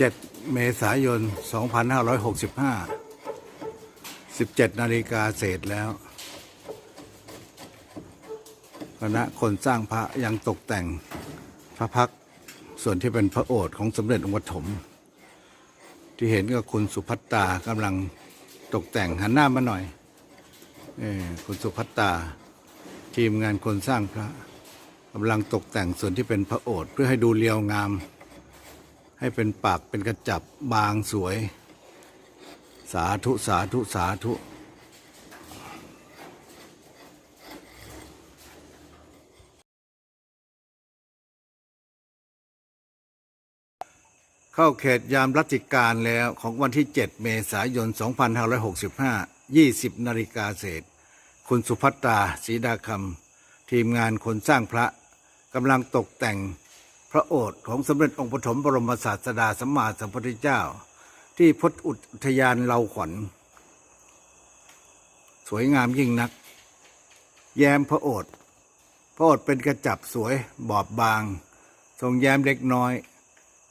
7 เมษายน 2565 17 นาฬิกาเศษแล้วคณะคนสร้างพระยังตกแต่งพระพักส่วนที่เป็นพระโอษฐ์ของสมเด็จองค์ปฐมที่เห็นก็คุณสุพัตตากำลังตกแต่งหันหน้ามาหน่อยเออคุณสุพัตตา ทีมงานคนสร้างพระกำลังตกแต่งส่วนที่เป็นพระโอษฐ์เพื่อให้ดูเรียวงาม ให้เป็นปากเป็นกระจับบางสวย สาธุ สาธุ สาธุเข้าเขตยามรัติการแล้วของวันที่ 7 เมษายน 2565 20นาฬิกาเศษ คุณสุภัตตาศรีดาคำทีมงานคนสร้างพระกำลังตกแต่ง พระโอษฐ์ของสมเด็จองค์ปฐมบรมศาสดาสัมมาสัมพุทธเจ้า ที่พจอุทยานเราขวัญ สวยงามยิ่งนัก แย้มพระโอษฐ์พระโอษฐ์เป็นกระจับสวยบอบบาง ทรงแย้มเล็กน้อย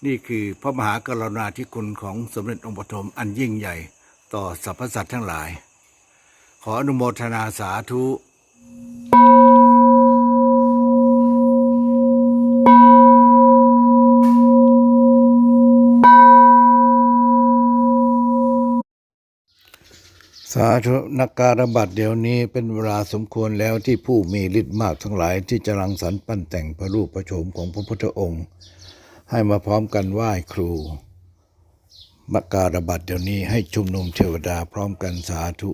นี่คือพระมหากรณาธิคุณของสมเด็จองค์ปฐมอันยิ่งใหญ่ ต่อสรรพสัตว์ทั้งหลาย ขออนุโมทนาสาธุ สาธุนักการบัตรเดี๋ยวนี้เป็นเวลาสมควรแล้วที่ผู้มีฤทธิ์มากทั้งหลายที่จะรังสรรค์ปั้นแต่งพระรูปพระโฉมของพระพุทธองค์ ให้มาพร้อมกันไหว้ครูมักการบัตรเดี๋ยวนี้ให้ชุมนุมเทวดาพร้อมกันสาธุ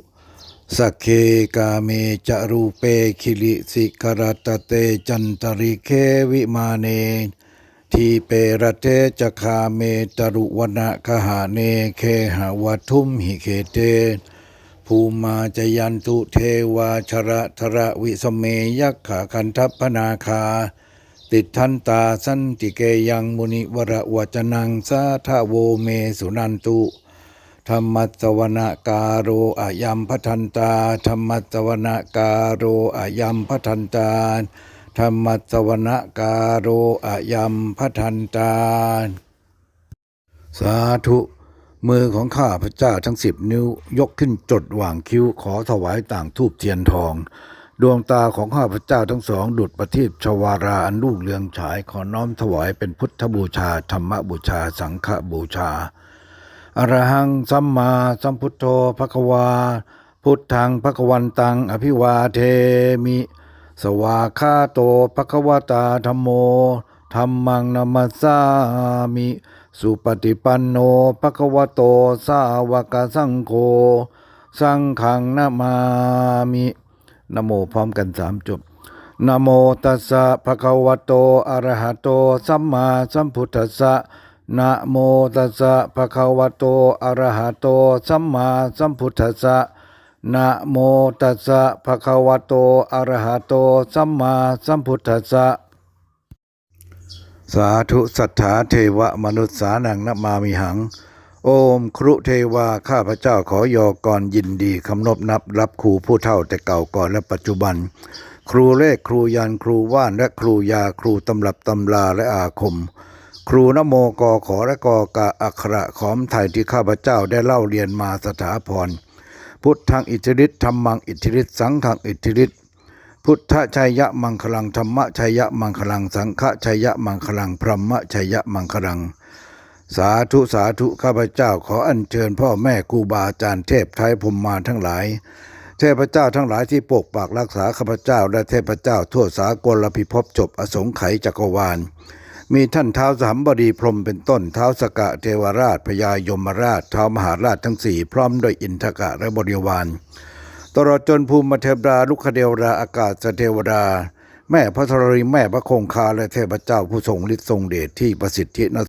สักเคกาเมจารูเปคิลิสิกรตเตจันตริเควิมาเน ทีเประเทจคาเมตรุวนะคหาเนเคหาวทุมหิเคเต ภูมาจยันตุเทวาชระทระวิสเมยักขาคันทัพพนาคา ติดทันตาสันติเกยังมุนิวระวจนังสาทาโวเมสุนันตุธรรมัสวนาการโรอายัมพัทันตาธรรมัสวนาการโรอายัมพัทันตาธรรมัสวนาการโรอายัมพัทันตาสาธุ มือของข้าพระเจ้าทั้งสิบนิ้วยกขึ้นจดหว่างคิ้วขอถวายต่างทูบเทียนทอง ดวงตาของข้าพระเจ้าทั้งสอง ดุจประทีปชวาราอันลูกเรืองฉายขอน้อมถวายเป็นพุทธบูชา ธรรมบูชา สังฆบูชาอรหังสัมมาสัมพุทโธภควา พุทธังภควันตัง อภิวาเทมิ สวาคาโตภควตาธรรมโม ธรรมังนามัสสามิ สุปฏิปันโนภควโตสาวกสังโฆสังขังนามามินโมพร้อมกันสามจบนโมตัสสะภะคะวะโตอะระหะโตสัมมาสัมพุทธัสสะนะโมตัสสะภะคะวะโตอะระหะโตสัมมาสัมพุทธัสสะนะโมตัสสะภะคะวะโตอะระหะโตสัมมาสัมพุทธัสสะ สาธุสัทธาเทวมนุษย์สานังนมามิหัง โอมครุเทวาข้าพระเจ้าขอยอกรยินดีคำนบนับรับครูผู้เท่าแต่เก่าก่อนและปัจจุบัน ครูเลขครูยันครูว่านและครูยาครูตำรับตำราและอาคม ครูนโมกอขอและกอกะอักขระขอมไทยที่ข้าพเจ้าได้เล่าเรียนมาสถาพรพุทธังอิทธิฤทธิธรรมังอิทธิฤทธิสังฆังอิทธิฤทธิ พุทธชัยยะมังคลังธรรมชัยยะมังคลัง สังฆชัยยะมังคลัง พรหมชัยยะมังคลัง สาธุสาธุข้าพเจ้าขออัญเชิญพ่อแม่ครูบาอาจารย์เทพไทยพมมาทั้งหลาย เทพเจ้าทั้งหลายที่ปกปักรักษาข้าพเจ้าและเทพเจ้าทั่วสากลพิภพจบอสงไขยจักรวาล มีท่านเท้าสหัมบดีพรมเป็นต้นเท้าสกะเทวราชพญายมราชเท้ามหาราชทั้งสี่พร้อมด้วยอินทกะและบริวาร ตลอดจนภูมิเทวดาลุคเดวราอากาศเทวดา แม่พระธรณีแม่พระคงคาและเทพเจ้าผู้ทรงฤทธิ์ทรงเดชที่ประสิทธิน